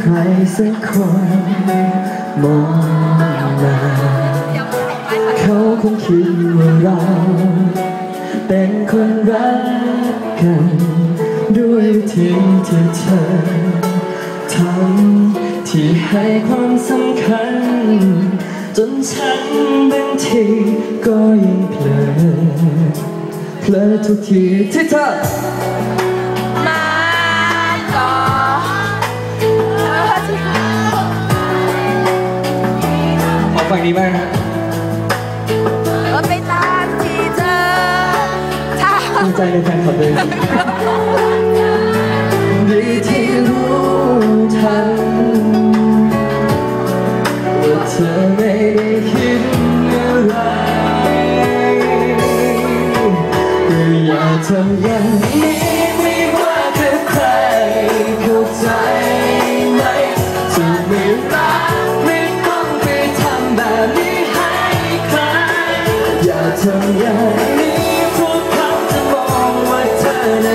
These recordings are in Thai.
ใครสักคนมองมาเขาคงคิดว่าเรา เป็นคนรักกัน ด้วยวิธีที่เธอทำที่ให้ความสำคัญ จนฉันบางทีก็ยังเพลอเพลอทุกทีที่เธอ ฝั่งนี้บ้างฮะก็ไปตามที่เธอทภูมิใจในแฟนคลับเลยดีที่รู้ทันว่าเธอไม่ได้คิดอะไรก็อย่าทำอย่างนี้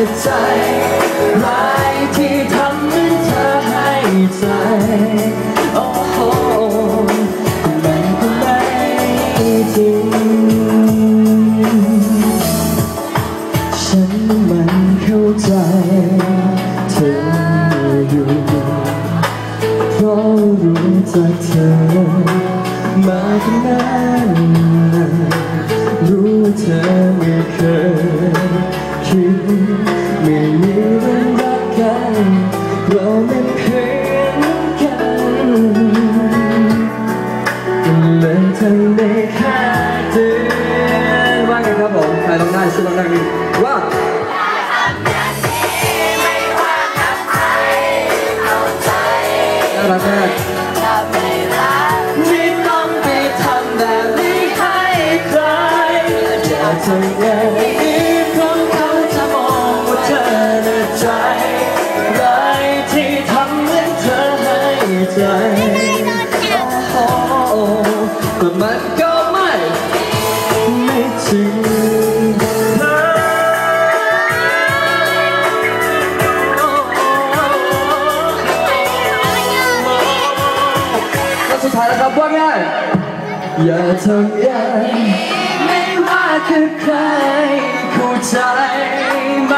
ในใจร้ายที่ทำให้เธอให้ใจ โอ้โหมันก็ไม่จริงฉันมันเข้าใจเธออยู่เพราะรู้จักเธ ด้ช่วยลองได้ดิว่าน่ารักมากำจะไม่รักไม่ต้องไปทำแบบนี้ให้ใคร ท้ายแล้วครับว่าง่ายอย่าทำอย่างไม่ว่าคือใครเข้าใจไหม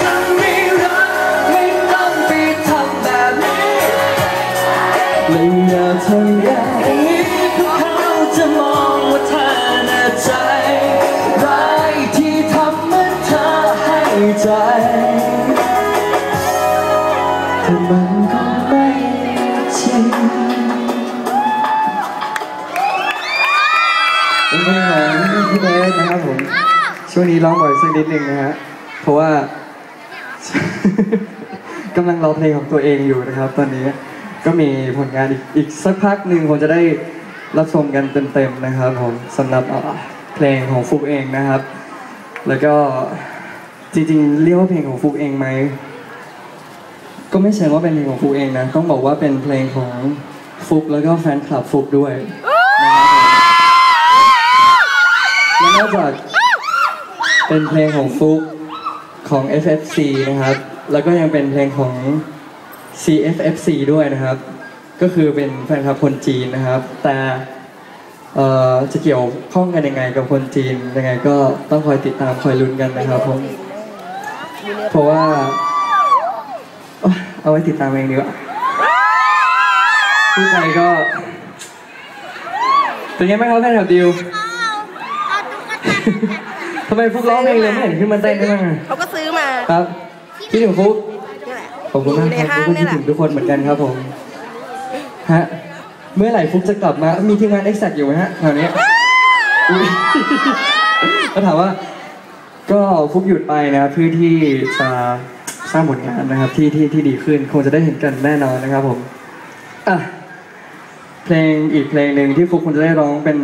ถ้าไม่รักไม่ต้องไปทำแบบนี้และอย่าทำอย่างนี้พราะเขาจะมองว่าเธอน่ะใจร้ายที่ทำให้เธอให้ใจแต่มันก็ไม ของพี่เบิร์ดนะครับผม ช่วงนี้ร้องบ่อยสักนิดนึงนะฮะ เพราะว่ากำลังร้องเพลงของตัวเองอยู่นะครับ ตอนนี้ก็มีผลงานอีกอีกสักพักหนึ่งคงจะได้รับชมกันเต็มๆนะครับผมสำหรับเพลงของฟุกเองนะครับ แล้วก็จริงๆ เรียกว่าเพลงของฟุกเองไหมก็ไม่เชิงว่าเป็นเพลงของฟุกเองนะต้องบอกว่าเป็นเพลงของฟุกแล้วก็แฟนคลับฟุกด้วยและ นอกจากเป็นเพลงของฟุกของ FFC นะครับ แล้วก็ยังเป็นเพลงของ CFFC ด้วยนะครับ ก็คือเป็นแฟนคลับคนจีนนะครับ แต่เอ่อจะเกี่ยวข้องกันยังไงกับคนจีนยังไงก็ต้องคอยติดตามคอยลุ้นกันนะครับผมเพราะว่า เอาไว้ติดตามเองดีกว่าพูดไปก็เป็นไงบ้างครับแฟนคลับดิว ทำไมฟุกร้องเพลงเลยไม่เห็นขึ้นมาเต้นได้บ้างอะเขาก็ซื้อมาครับคิดถึงฟุกนี่แหละขอบคุณมากอยู่คในรับห้างฟุกก็นี่คิดแหละถึงทุกคนเหมือนกันครับผมฮะเมื่อไหร่ฟุกจะกลับมามีทีมงานเอ็กซ์อยู่ไหมฮะแถวนี้อุ๊ยก็ถามว่า ก็ฟุกหยุดไปนะครับเพื่อที่จะสร้างผลงานนะครับ ที่ที่ที่ดีขึ้นคงจะได้เห็นกันแน่นอนนะครับผมอะเพลงอีกเพลงหนึ่งที่ฟุกคงจะได้ร้องเป็น